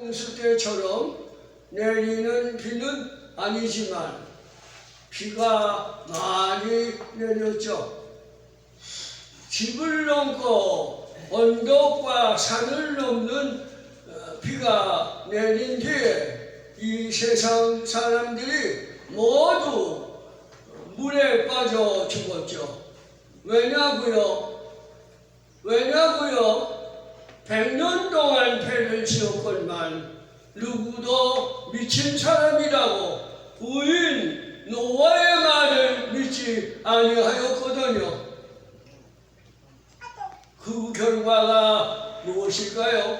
홍수 때처럼 내리는 비는 아니지만 비가 많이 내렸죠. 집을 넘고 언덕과 산을 넘는 어, 비가 내린 뒤에 이 세상 사람들이 모두 물에 빠져 죽었죠. 왜냐고요? 왜냐고요? 백년 동안 배를 지 었건만 누구도 미친 사람이라고 부인 노아의 말을 믿지 아니하였거든요. 그 결과가 무엇일까요?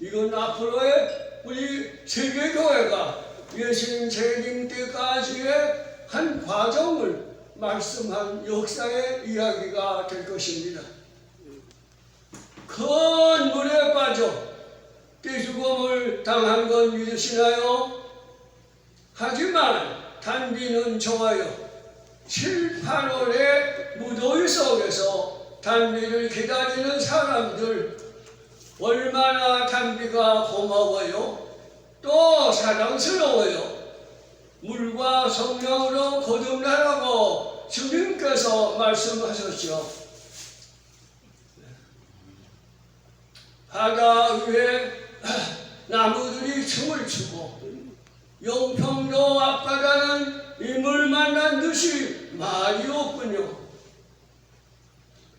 이건 앞으로의 우리 세계교회가 예수님 재림 때까지의 한 과정을 말씀한 역사의 이야기가 될 것입니다. 큰 물에 빠져 떼죽음을 당한 건 믿으시나요? 하지만 단비는 좋아요. 7, 8월의 무더위 속에서 단비를 기다리는 사람들 얼마나 단비가 고마워요. 또 사랑스러워요. 물과 성령으로 거듭나라고 주님께서 말씀하셨죠. 바다 위에 나무들이 춤을 추고 용평도 앞바다는 임을 만난 듯이 말이 없군요.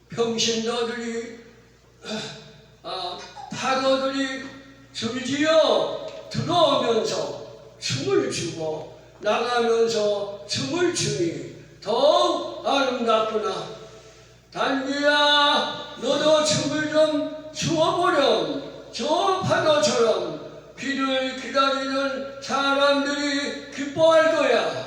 평신도들이 아, 파도들이 줄지어 들어오면서 춤을 추고 나가면서 춤을 추니 더욱 아름답구나. 단비야 너도 춤을 좀 추어보렴. 저 파도처럼 비를 기다리는 사람들이 기뻐할 거야.